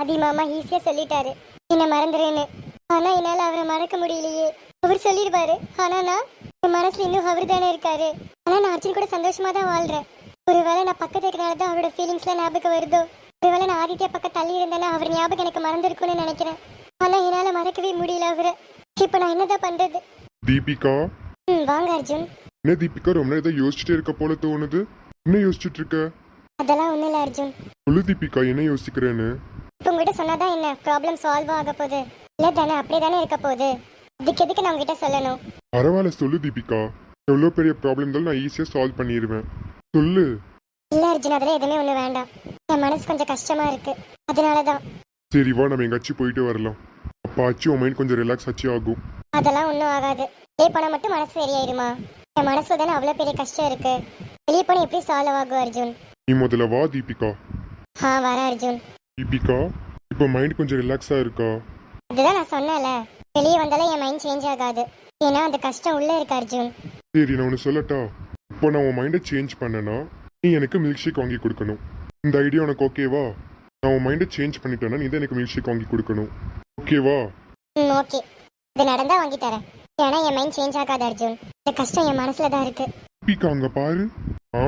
ஆதி மாமா ஈஸியா சொல்லிட்டாரு. என்ன மறந்துறேன்னு ஆனா என்னால அவரை மறக்க முடியலையே. அவர் சொல்லிடுவாரு. ஆனா நான் என் மனசுல இன்னும் அவர் தானே இருக்காரு. ஆனா நான் அர்ஜுன் கூட சந்தோஷமா தான் வாழ்றேன். ஒருவேளை நான் பக்கத்து இருக்கனால தான் அவரோட ஃபீலிங்ஸ்லாம் ஞாபகம் வருதோ? ஒருவேளை நான் ஆதித்யா பக்கம் தள்ளி இருந்தேன்னா அவர் ஞாபகம் எனக்கு மறந்துருக்கும்னு நினைக்கிறேன். ஆனா என்னால மறக்கவே முடியல அவரை. இப்ப நான் என்னதான் பண்றது? தீபிகா? ம் வாங்க அர்ஜுன். என்ன தீபிகா ரொம்ப நேரம் ஏதோ யோசிச்சுட்டே இருக்க போல தோணுது. என்ன யோசிச்சுட்டு இருக்க? அதெல்லாம் ஒண்ணும் இல்ல அர்ஜுன். சொல்லு தீபிகா என்ன யோசிக்கிறேன்னு. சொன்னாதான் என்ன? ப்ராப்ளம் சால்வ் ஆக போகுது. இல்ல தானே அப்படியே தானே இருக்க போகுது. இதுக்கு எதுக்கு நான் உங்ககிட்ட சொல்லணும்? பரவாயில்ல சொல்லு தீபிகா. எவ்வளோ பெரிய ப்ராப்ளம் இருந்தாலும் நான் ஈஸியாக சால்வ் பண்ணிடுவேன் சொல்லு. இல்ல அர்ஜுன் அதெல்லாம் எதுவுமே ஒண்ணு வேண்டாம். என் மனசு கொஞ்சம் கஷ்டமா இருக்கு. அதனாலதான். சரி வா நம்ம எங்காச்சும் போயிட்டு வரலாம். அப்போ ஆச்சு உன் மைண்ட் கொஞ்சம் ரிலாக்ஸ் ஆச்சு ஆகும். அதெல்லாம் ஒன்றும் ஆகாது. வெளியே போனா மட்டும் மனசு சரியாயிருமா? என் மனசுல தானே அவ்வளோ பெரிய கஷ்டம் இருக்கு. வெளியே போனா எப்படி சால்வ் ஆகும் அர்ஜுன்? நீ முதல்ல வா தீபிகா. ஆ வரேன் அர்ஜுன். தீபிகா. இப்போ மைண்ட் கொஞ்சம் ரிலாக்ஸாக இருக்கா? அதுதான் நான் சொன்னேன்ல. வெளியே வந்தாலும் என் மைண்ட் சேஞ்ச் ஆகாது. ஏன்னா அந்த கஷ்டம் உள்ள இருக்கு அர்ஜுன். சரி நான் ஒன்று சொல்லட்டா? இப்போ நான் உன் மைண்டை சேஞ்ச் பண்ணனா நீ எனக்கு மில்க் ஷேக் வாங்கி கொடுக்கணும். இந்த ஐடியா உனக்கு ஓகேவா நான் உன் மைண்டை சேஞ்ச் பண்ணிட்டேன்னா நீ தான் எனக்கு மில்க் ஷேக் வாங்கி கொடுக்கணும். ஓகேவா ம் ஓகே இது நடந்தா வாங்கி தரேன். ஏன்னா என் மைண்ட் சேஞ்ச் ஆகாது அர்ஜுன். இந்த கஷ்டம் என் மனசுல தான் இருக்கு. தீபிகா அங்கே பாரு. ஆ.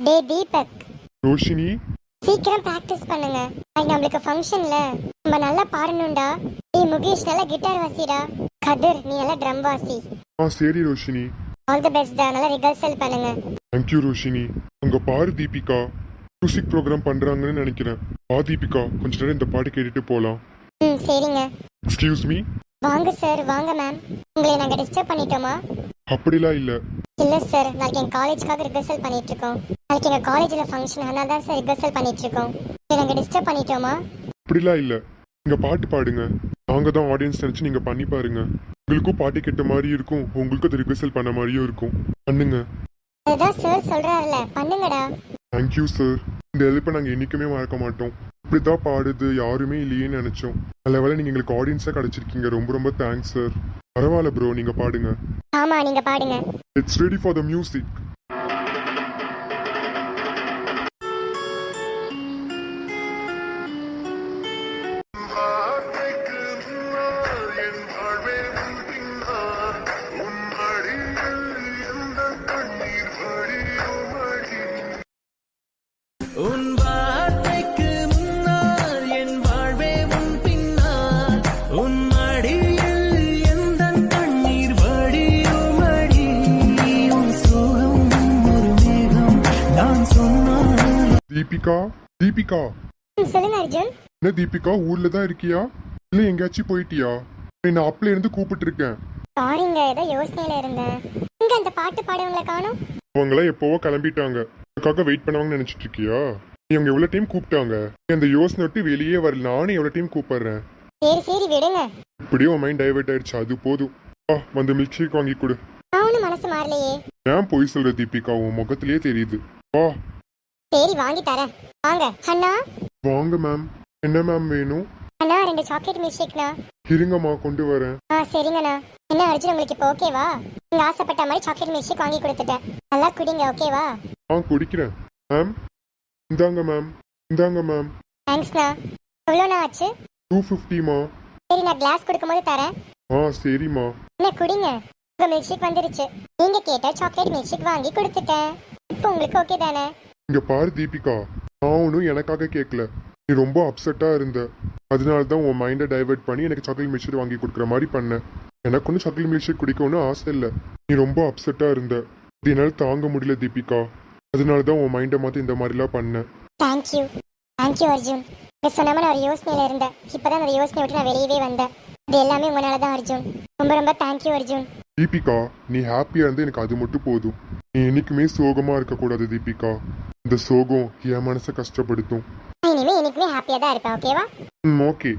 டே தீபக். ரோஷினி? சீக்கிரம் பிராக்டிஸ் பண்ணுங்க. அது நம்மளுக்கு ஃபங்க்ஷன்ல நம்ம நல்லா பாடணும்டா. டேய் முகேஷ் நல்லா கிட்டார் வாசிடா. கதிர் நீ நல்லா ட்ரம் வாசி. ஆ சரி ரோஷினி. ஆல் தி பெஸ்ட் டா. நல்லா ரிஹர்சல் பண்ணுங்க. Thank you Roshini. அங்க பாரு தீபிகா. மியூசிக் ப்ரோக்ராம் பண்றாங்கன்னு நினைக்கிறேன். வா தீபிகா. கொஞ்ச நேரம் இந்த பாட்டு கேட்டுட்டு போலாம். ம் சரிங்க. எக்ஸ்கியூஸ் மீ வாங்க சார் வாங்க மேம் உங்களை நாங்க டிஸ்டர்ப் பண்ணிட்டோமா? அப்படிலாம் இல்ல. இல்ல சார் நாளைக்கு எங்க காலேஜ்க்காக ரிஹர்சல் பண்ணிட்டு இருக்கோம் நாளைக்கு எங்க காலேஜ்ல ஃபங்க்ஷன் அதனால தான் சார் ரிஹர்சல் பண்ணிட்டு இருக்கோம் உங்களை நாங்க டிஸ்டர்ப் பண்ணிட்டோமா? அப்படிலாம் இல்ல. நீங்க பாட்டு பாடுங்க. நாங்க தான் ஆடியன்ஸ் நினைச்சு நீங்க பண்ணி பாருங்க. உங்களுக்கும் பாட்டு கேட்ட மாதிரி இருக்கும். உங்களுக்கும் அது ரிஹர்சல் பண்ண மாதிரியும் இருக்கும். பண்ணுங்க. அதுதான் சார் சொல்றாருல பண்ணுங்கடா. தேங்க்யூ சார் இந்த ஹெல்ப்பை நாங்க என்னைக்குமே மறக்க மாட்டோம். இப்படிதான் பாடுது யாருமே இல்லையேன்னு நினைச்சோம். நல்ல வேளை நீங்க எங்களுக்கு ஆடியன்ஸா கிடைச்சிருக்கீங்க. ரொம்ப ரொம்ப தேங்க்ஸ் சார் பரவாயில்ல ப்ரோ நீங்க பாடுங்க. ஆமா நீங்க பாடுங்க. It's ready for the music உன் தீபிகா? தீபிகா? சொல்லுங்க அர்ஜுன். என்ன தீபிகா ஊர்ல தான் இருக்கியா? இல்ல எங்கேயாச்சும் போயிட்டியா? நான் அப்பல இருந்து கூப்பிட்டு இருக்கேன் சாரிங்க ஏதோ யோசனையில இருந்தேன். இங்க அந்த பாட்டு பாடுவங்களை காணும்? அவங்களாம் எப்போவோ கிளம்பிட்டாங்க. உனக்காக வெயிட் பண்ணுவாங்கன்னு நினைச்சிட்டு இருக்கியா? நீ அவங்க எவ்வளவு டைம் கூப்பிட்டாங்க? நீ அந்த யோசனை விட்டு வெளியே வரல. நானும் எவ்வளவு டைம் கூப்பிடுறேன். சரி சரி விடுங்க. இப்படியே உன் மைண்ட் டைவர்ட் ஆயிடுச்சு. அது போதும். ஆ வந்து மில்க் ஷேக் வாங்கி கொடு. ஒன்றும் மனசு மாறலையே. ஏன் பொய் சொல்ற தீபிகா? உன் முகத்திலேயே தெரியுது. வா. சரி வாங்கி தரேன். வாங்க. அண்ணா? வாங்க மேம் என்ன மேம் வேணும்? அண்ணா ரெண்டு சாக்லேட் மில்க் ஷேக்ண்ணா இருங்கம்மா கொண்டு வரேன். ஆ சரிங்கண்ணா. என்ன அர்ஜுன் உங்களுக்கு இப்போ ஓகேவா நீங்க ஆசைப்பட்ட மாதிரி சாக்லேட் மில்க் ஷேக் வாங்கி கொடுத்துட்டேன். நல்லா குடிங்க ஓகேவா ஆ குடிக்கிறேன். மேம் இந்தாங்க மேம் இந்தாங்க மேம் தேங்க்ஸ்ண்ணா எவ்வளோண்ணா ஆச்சு? டூ ஃபிஃப்டிமா சரி நான் கிளாஸ் கொடுக்கும்போது தரேன். ஆ சரிம்மா. என்ன குடிங்க. உங்க மில்க் ஷேக் வந்துருச்சு. நீங்க கேட்ட சாக்லேட் மில்க் ஷேக் வாங்கி கொடுத்துட்டேன். இப்போ உங்களுக்கு ஓகே தானே? இங்க பாரு தீபிகா நான் ஒன்றும் எனக்காக கேட்கல நீ ரொம்ப அப்செட்டா இருந்த. அதனால தான் உன் மைண்டை டைவர்ட் பண்ணி எனக்கு சாக்லேட் மில்க் வாங்கி கொடுக்குற மாதிரி பண்ணேன் எனக்கு ஒன்றும் சாக்லேட் மில்க் குடிக்கணும்னு ஆசை இல்லை. நீ ரொம்ப அப்செட்டா இருந்த. இது என்னால் தாங்க முடியல தீபிகா. அதனால தான் உன் மைண்டை மாற்றி இந்த மாதிரிலாம் பண்ணேன் தேங்க்யூ தேங்க்யூ அர்ஜுன் சொன்ன மாதிரி நான் ஒரு யோசனையில இருந்தேன். இப்பதான் அந்த யோசனை விட்டு நான் வெளியவே வந்தேன். இது எல்லாமே உங்களால தான் அர்ஜுன் ரொம்ப ரொம்ப தேங்க்யூ அர்ஜுன் தீபிகா நீ ஹாப்பியா இருந்து எனக்கு அது மட்டும் போதும். நீ என்னைக்குமே சோகமா இருக்கக்கூடாது தீபிகா. இந்த சோகம் என் மனசை கஷ்டப்படுத்தும். இனிமே எனக்குமே ஹாப்பியா தான் இருப்பேன் ஓகேவா ம் ஓகே